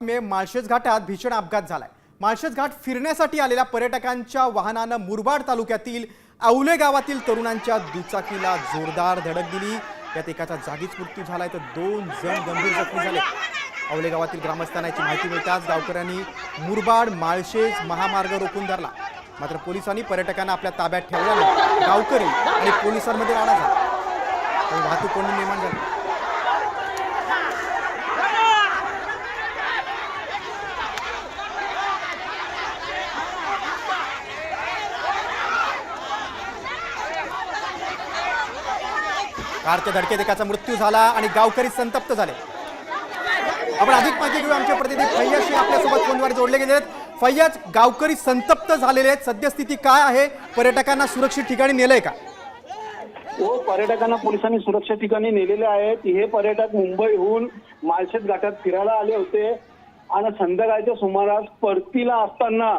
मे माळशेज घाटात भीषण अपघात झालाय. माळशेज घाट फिरण्यासाठी आलेल्या पर्यटकांच्या वाहनानं मुरबाड तालुक्यातील औले गावातील तरुणांच्या दुचाकीला जोरदार धडक दिली. त्यात एकाचा जागीच मृत्यू झालाय तर दोन जण गंभीर जखमी झाले. औले गावातील ग्रामस्थांना याची माहिती मिळताच गावकऱ्यांनी मुरबाड माळशेज महामार्ग रोखून धरला. मात्र पोलिसांनी पर्यटकांना आपल्या ताब्यात ठेवल्यानं गावकरी आणि पोलिसांमध्ये राडा झाला. वाहतूक कोंडी निर्माण झाली. कारच्या धडकेत एकाचा मृत्यू झाला आणि गावकरी संतप्त झाले. आपण अधिक माहिती घेऊ आमचे प्रतिनिधी फैयाज आपल्यासोबत फोनद्वारे जोडले गेले आहेत फैयाज गावकरी संतप्त झालेले आहेत. सद्यस्थिती काय आहे? पर्यटकांना सुरक्षित ठिकाणी नेलंय का? हो पर्यटकांना पोलिसांनी सुरक्षित ठिकाणी नेलेले आहेत. हे पर्यटक मुंबईहून माळशेत घाटात फिरायला आले होते. आणि संध्याकाळच्या सुमारास परतीला असताना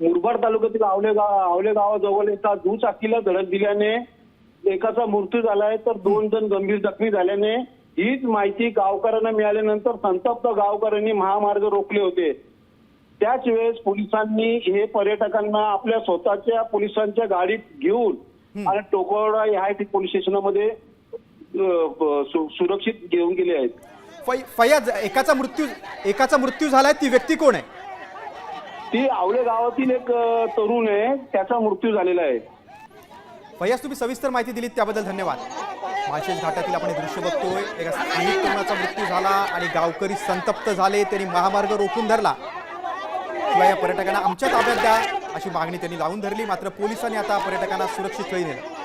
मुरबाड तालुक्यातील आवले गाव आवले गावाजवळ एका दुचाकीला धडक दिल्याने एकाचा मृत्यू झालाय तर दोन जण गंभीर जखमी झाल्याने हीच माहिती गावकऱ्यांना मिळाल्यानंतर संतप्त गावकऱ्यांनी महामार्ग रोखले होते. त्याच वेळेस पोलिसांनी हे पर्यटकांना आपल्या स्वतःच्या पोलिसांच्या गाडीत घेऊन आणि टोकोडा या पोलीस स्टेशनमध्ये सुरक्षित घेऊन गेले आहेत. फैयाज एकाचा मृत्यू एकाचा मृत्यू झालाय ती व्यक्ती कोण आहे? ती आवले गावातील एक तरुण आहे त्याचा मृत्यू झालेला आहे. फयास तुम्ही सविस्तर माहिती दिलीत त्याबद्दल धन्यवाद. माळशेज घाटातील आपण दृश्य बघतोय. एका स्थानिक तरुणाचा मृत्यू झाला आणि गावकरी संतप्त झाले त्यांनी महामार्ग रोखून धरला. शिवाय या पर्यटकांना आमच्या ताब्यात द्या अशी मागणी त्यांनी लावून धरली मात्र पोलिसांनी आता पर्यटकांना सुरक्षित स्थळी नेलं